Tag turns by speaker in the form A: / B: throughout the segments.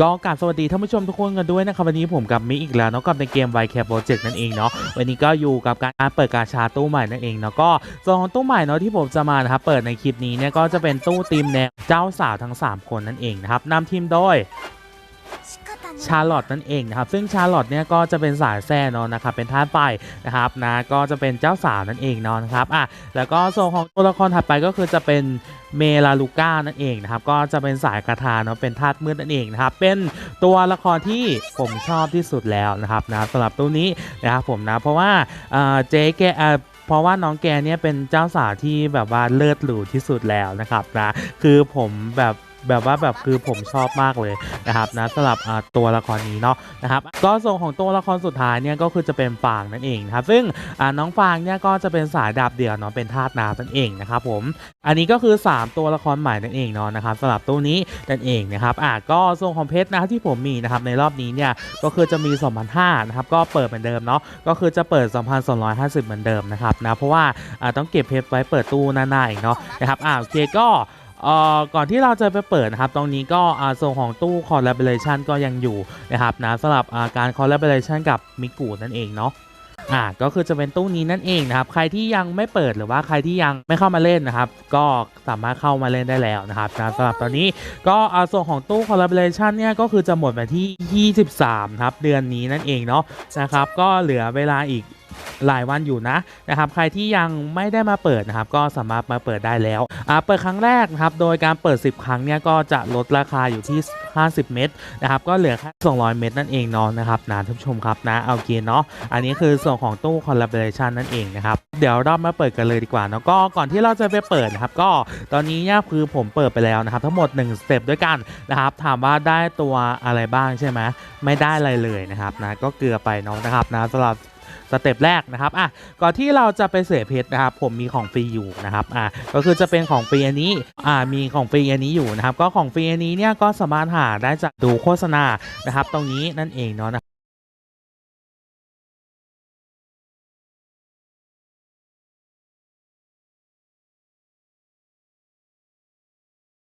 A: ก็กราบสวัสดีท่านผู้ชมทุกคนกันด้วยนะครับวันนี้ผมกับมิอีกแล้วเนาะกับในเกมไวแคปโปรเจกต์นั่นเองเนาะวันนี้ก็อยู่กับการเปิดกาชาตู้ใหม่นั่นเองเนาะก็ส่วของตู้ใหม่เนาะที่ผมจะมานะครับเปิดในคลิปนี้เนี่ยก็จะเป็นตู้ทีมแนวเจ้าสาวทั้ง 3 คนนั่นเองนะครับนำทีมโดย ชาร์ลอตนั่นเองนะครับซึ่งชาร์ลอตเนี่ยก็จะเป็นสายแซ่เนาะนะครับเป็นท่าตุไฟนะครับนะก็จะเป็นเจ้าสาวนั่นเองเนาะนะครับอะแล้วก็โซนของตัวละครถัดไปก็คือจะเป็นเมลาลูก้านั่นเองนะครับก็จะเป็นสายคาถาเนาะเป็นธาตุมืดนั่นเองนะครับเป็นตัวละครที่ผมชอบที่สุดแล้วนะครับนะสำหรับตัวนี้นะครับผมนะเพราะว่าเออเจ๊แกเออเพราะว่าน้องแกเนี่ยเป็นเจ้าสาวที่แบบว่าเลิศหรูที่สุดแล้วนะครับนะคือผมแบบ แบบว่าแบบคือผมชอบมากเลยนะครับนะสำหรับตัวละครนี้เนาะนะครับก็ส่วนของตัวละครสุดท้ายเนี่ยก็คือจะเป็นฟางนั่นเองนะครับซึ่งน้องฟางเนี่ยก็จะเป็นสายดาบเดี่ยวเนาะเป็นธาตุน้ำนั่นเองนะครับผมอันนี้ก็คือ 3 ตัวละครใหม่นั่นเองเนาะนะครับสำหรับตัวนี้นั่นเองนะครับอ่าก็ส่วนของเพชรนะที่ผมมีนะครับในรอบนี้เนี่ยก็คือจะมี 2,500นะครับก็เปิดเหมือนเดิมเนาะก็คือจะเปิด 2,250 เหมือนเดิมนะครับนะเพราะว่าต้องเก็บเพชรไว้เปิดตู้หน้าๆอีกเนาะนะครับอ่าโอเคก็ ก่อนที่เราจะไปเปิดนะครับ ตรงนี้ก็อาส่วนของตู้ collaboration ก็ยังอยู่นะครับนะสำหรับาการ collaboration กับมิกูนั่นเองเนาะอ่าก็คือจะเป็นตู้นี้นั่นเองนะครับ ใครที่ยังไม่เปิดหรือว่าใครที่ยังไม่เข้ามาเล่นนะครับ ก็สามารถเข้ามาเล่นได้แล้วนะครับนะสำหรับตอนนี้ก็อาส่วนของตู้ collaboration เนี่ยก็คือจะหมดไปที่ 23 ครับ เดือนนี้นั่นเองเนาะนะครับ ก็เหลือเวลาอีก หลายวันอยู่นะนะครับใครที่ยังไม่ได้มาเปิดนะครับก็สามารถมาเปิดได้แล้วอ่าเปิดครั้งแรกนะครับโดยการเปิด 10 ครั้งเนี่ยก็จะลดราคาอยู่ที่ 50 เมตรนะครับก็เหลือแค่200 เมตรนั่นเองเนาะนะครับนะท่านผู้ชมครับนะเอาเกียร์เนาะอันนี้คือส่วนของตู้ collaboration นั่นเองนะครับเดี๋ยวเรามาเปิดกันเลยดีกว่าเนาะก็ก่อนที่เราจะไปเปิดนะครับก็ตอนนี้เนี่ยคือผมเปิดไปแล้วนะครับทั้งหมด1สเต็ปด้วยกันนะครับถามว่าได้ตัวอะไรบ้างใช่ไหมไม่ได้อะไรเลยนะครับนะก็เกลือไปเนาะนะครับนะสำหรับ สเต็ปแรกนะครับอะก่อนที่เราจะไปเสียเพชรนะครับผมมีของฟรีอยู่นะครับอะก็คือจะเป็นของฟรีอันนี้อ่ามีของฟรีอันนี้อยู่นะครับก็ของฟรีอันนี้เนี่ยก็สามารถหาได้จากดูโฆษณานะครับ ตรงนี้นั่นเองเนาะ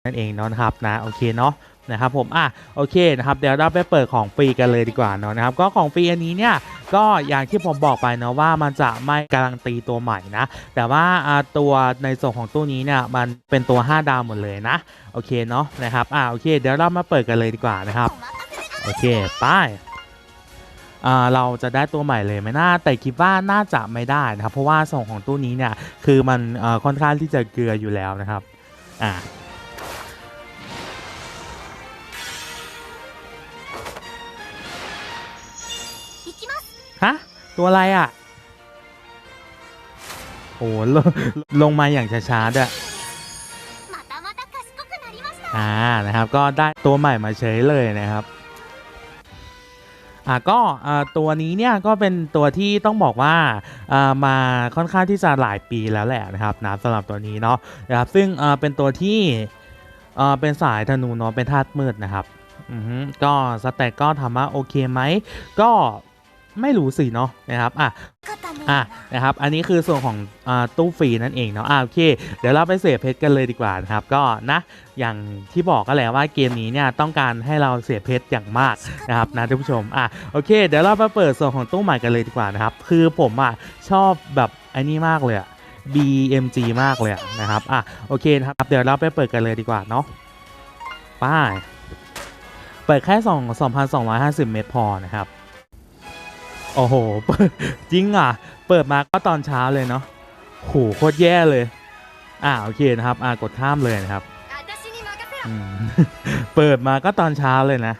A: นั่นเองเนาะครับนะโอเคเนาะ นะครับผมอะโอเคนะครับเดี๋ยวเราไปเปิดของฟรีกันเลยดีกว่าเนาะนะครับก็ของฟรีอันนี้เนี่ยก็อย่างที่ผมบอกไปเนาะว่ามันจะไม่การันตีตัวใหม่นะ แต่ว่าตัวในส่วนของตู้นี้เนี่ยมันเป็นตัว 5 ดาวหมดเลยนะโอเคเนาะนะครับอ่าโอเค เดี๋ยวเรามาเปิดกันเลยดีกว่านะครับโอเคไป้ายเราจะได้ตัวใหม่เลยไหมน่าแต่คิดว่าน่าจะไม่ได้นะครับเพราะว่าส่งของตู้นี้เนี่ยคือมันค่อนข้างที่จะเกลืออยู่แล้วนะครับอ่า ตัวอะไรอะ โอ้ลลงมาอย่างช้าๆด้วอ่านะครับ ก็ได้ตัวใหม่มาใช้เลยนะครับอะก็ตัวนี้เนี่ยก็เป็นตัวที่ต้องบอกว่ามาค่อนข้างที่จะหลายปีแล้วแหละนะครับนะสำหรับตัวนี้เนาะนะครับซึ่งเป็นตัวที่เป็นสายธนูเนาะเป็นธาตุมืดนะครับก็สแต็กก็ถามว่าโอเคไหมก็ ไม่รู้สิเนาะนะครับอะอะนะครับอันนี้คือส่วนของอตู้ฟรีนั่นเองเนาะอะโอเค เดี๋ยวเราไปเสียเพชรกันเลยดีกว่านะครับก็นะอย่างที่บอกก็แล้วว่าเกมนี้เนี่ยต้องการให้เราเสียเพชรอย่างมากนะครับนะท่านผู้ชมอะโอเค เดี๋ยวเราไปเปิดส่วนของตู้ใหม่กันเลยดีกว่านะครับคือผมอะชอบแบบอันนี้มากเลยอะ BMG มากเลยนะครับอะโอเคนะครับเดี๋ยวเราไปเปิดกันเลยดีกว่าเนาะป้ายเปิดแค่ 2 2,250 เมตรพอนะครับ โอ้โหจริงอะ เปิดมาก็ตอนเช้าเลยเนาะโหโคตรแย่เลย อ่าโอเคนะครับ อ่ากดข้ามเลยนะครับเปิดมาก็ตอนเช้าเลยนะ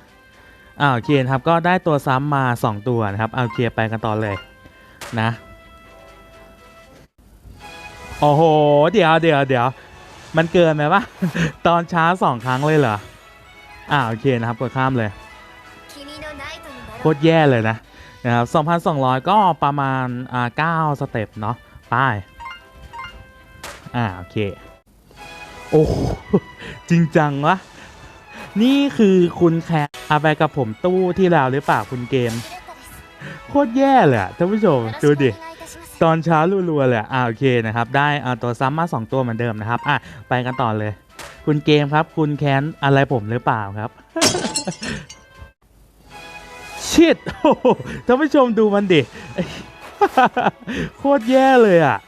A: อ่าโอเคนะครับก็ได้ตัวซ้ำมา 2 ตัวนะครับเอาเคไปกันต่อเลยนะโอ้โห เดี๋ยวเดี๋ยวเดี๋ยวมันเกินไหมวะตอนเช้าสองครั้งเลยเหรออ่าโอเคนะครับกดข้ามเลยโคตรแย่เลยนะ นะครับ2,200 ก็ประมาณอ่า9สเต็ปเนาะไปอ่าโอเค โอ้จริงจังวะ นี่คือคุณแคร์อาไปกับผมตู้ที่แล้วหรือเปล่าคุณเกม โคตรแย่เลยท่านผู้ชม ดูดิ ตอนเช้ารัวๆเลยอ่าโอเคนะครับ ได้เอาตัวซ้ำมา2ตัวเหมือนเดิมนะครับ อะ ไปกันต่อเลย คุณเกมครับ คุณแค้นอะไรผมหรือเปล่าครับ ชิตท่านผู้ชมดูมันดิ โคตรแย่เลยอะ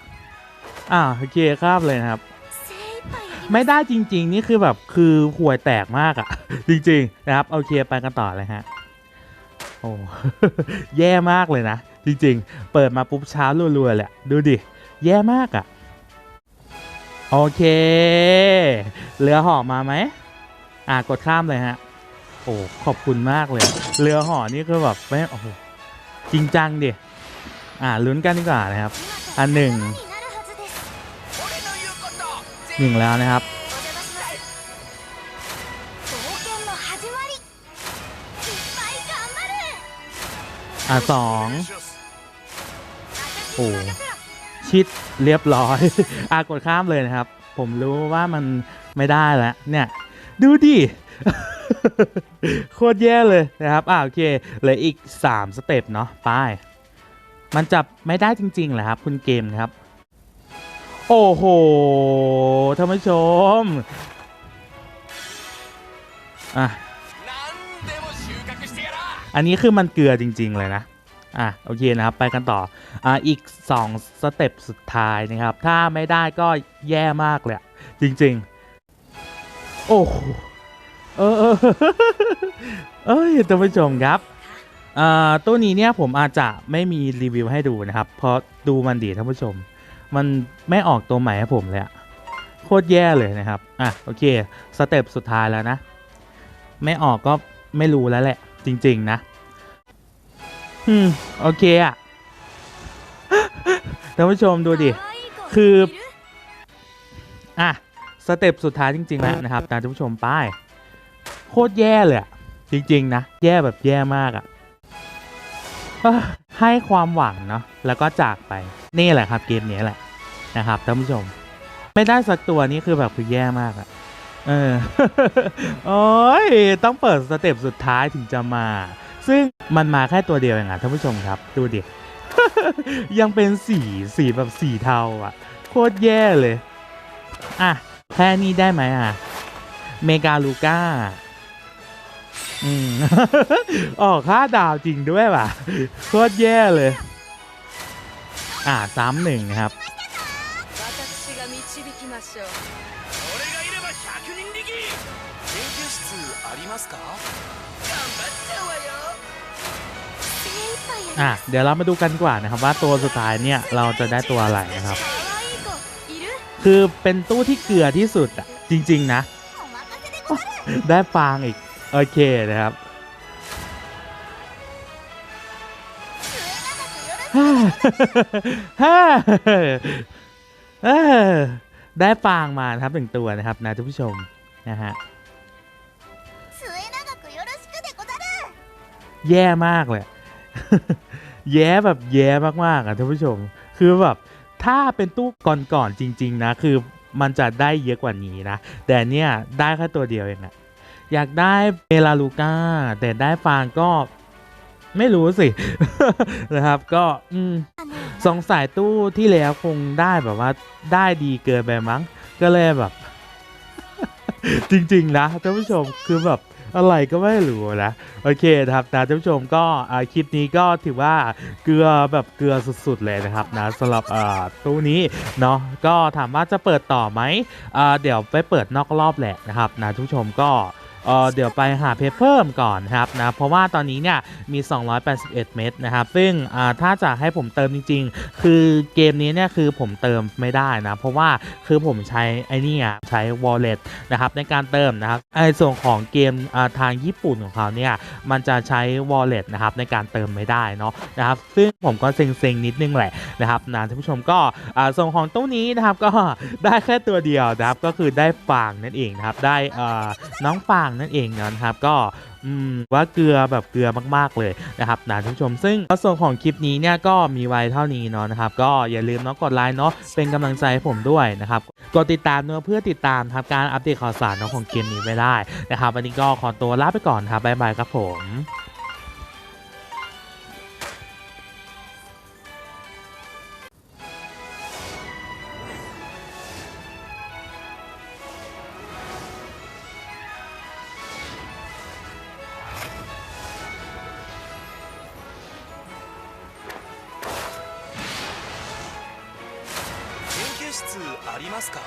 A: อ่าโอเคข้ามเลยนะครับ ไม่ได้จริง ๆ นี่คือแบบคือห่วยแตกมากอะ จริง ๆ นะครับ โอเคไปกันต่อเลยฮะ โอ้แย่มากเลยนะ จริง ๆ เปิดมาปุ๊บเช้ารัวๆเลยดูดิ แย่มากอะ โอเค เหลือหอกมาไหม อ่ากดข้ามเลยฮะ โอ้ขอบคุณมากเลย เรือห่อนี่ก็แบบแม่โอ้จริงจังดิอ่าลุ้นกันดีกว่านะครับ อันหนึ่งหนึ่งแล้วนะครับอะสอง
B: โอ้
A: ชิดเรียบร้อยอะกดข้ามเลยนะครับ ผมรู้ว่ามันไม่ได้แล้วเนี่ย ดูดิ โคตรแย่เลยนะครับอ่าโอเคเหลืออีก 3 สเต็ปเนาะป้ายมันจับไม่ได้จริงๆเหรอครับ คุณเกมครับ โอ้โหท่านผู้ชมอะอันนี้คือมันเกลือจริง ๆ เลยนะ อะโอเคนะครับไปกันต่อ อ่าอีก 2 สเต็ปสุดท้ายนะครับ ถ้าไม่ได้ก็แย่มากเลยจริง ๆ โอ้โห เออเออเอ้ยท่านผู้ชมครับอ่าตัวนี้เนี่ยผมอาจจะไม่มีรีวิวให้ดูนะครับ เพราะดูมันดีท่านผู้ชม มันไม่ออกตัวใหม่ให้ผมเลยอะโคตรแย่เลยนะครับ อะโอเคสเต็ปสุดท้ายแล้วนะ ไม่ออกก็ไม่รู้แล้วแหละ จริง ๆ นะอืมโอเคอะท่านผู้ชมดูดิ คือ อะ สเต็ปสุดท้ายจริง ๆ แล้วนะครับตาท่านผู้ชม ไป คตรแย่เลยอะจริง ๆ นะ แย่แบบแย่มากอะให้ความหวังเนาะแล้วก็จากไปนี่แหละครับเกมนี้แหละนะครับท่านผู้ชม ไม่ได้สักตัวนี้คือแบบคือแย่มากอะเออโอ้ยต้องเปิดสเต็ปสุดท้ายถึงจะมา ซึ่งมันมาแค่ตัวเดียวเองอะท่านผู้ชมครับ ดูดิยังเป็นสีสีแบบสีเทาอะโคตรแย่เลย อะ แค่นี้ได้ไหมอะ เมกาลูก้า ออกค่าดาวจริงด้วยว่ะโคตรแย่เลย อ่าซ้ำหนึ่งครับอะเดี๋ยวเรามาดูกันกว่านะครับว่าตัวสุดท้ายเนี่ยเราจะได้ตัวอะไรนะครับ คือเป็นตู้ที่เกลือที่สุดอะจริง ๆ นะ ได้ฟางอีก โอเคนะครับฮ่าได้ฟางมานะครับหนึ่งตัวนะครับนะท่านผู้ชมนะฮะแย่มากเลย แย่แบบแย่มากๆอะท่านผู้ชม คือแบบถ้าเป็นตู้ก่อนๆจริง ๆ นะ คือมันจะได้เยอะกว่านี้นะ แต่เนี่ยได้แค่ตัวเดียวเองอะ อยากได้เมลาลูก้าแต่ได้ฟางก็ไม่รู้สิ นะครับก็อืมสงสัยตู้ที่แล้วคงได้แบบว่าได้ดีเกินไปมั้ง ก็เลยแบบ จริง ๆ นะท่านผู้ชมคือแบบอะไรก็ไม่รู้นะ โอเคนะครับนะท่านผู้ชมก็คลิปนี้ก็ถือว่าเกลือแบบเกลือสุดๆเลยนะครับนะสำหรับตู้นี้เนาะก็ถามว่าจะเปิดต่อไหมเดี๋ยวไปเปิดนอกรอบแหละนะครับนะท่านผู้ชมก็ เอ่อเดี๋ยวไปหาเพชรเพิ่มก่อนนะครับนะเพราะว่าตอนนี้เนี่ยมี 281 เม็ดนะครับซึ่งอ่าถ้าจะให้ผมเติมจริง ๆ คือเกมนี้เนี่ยคือผมเติมไม่ได้นะเพราะว่าคือผมใช้ไอ้นี่อะใช้ wallet นะครับในการเติมนะครับไอ้ส่วนของเกมอ่าทางญี่ปุ่นของเขาเนี่ยมันจะใช้ wallet นะครับในการเติมไม่ได้เนาะนะครับซึ่งผมก็เซ็งๆนิดนึงแหละนะครับนะท่านผู้ชมก็อ่าส่วนของตู้นี้นะครับก็ได้แค่ตัวเดียวนะครับก็คือได้ฟางนั่นเองนะครับได้อ่าน้องฟางนั่นเองนะครับก็ว่าเกลือแบบเกลือมากๆเลยนะครับนะท่านชม ซึ่งส่วนของคลิปนี้เนี่ยก็มีไว้เท่านี้เนาะนะครับก็อย่าลืมเนาะกดไลค์เนาะเป็นกำลังใจให้ผมด้วยนะครับกดติดตามเนาะเพื่อติดตามครับการอัปเดตข่าวสารเนาะของเกมนี้ไว้ได้นะครับวันนี้ก็ขอตัวลาไปก่อนครับบ๊ายบายครับผม
C: ありますか？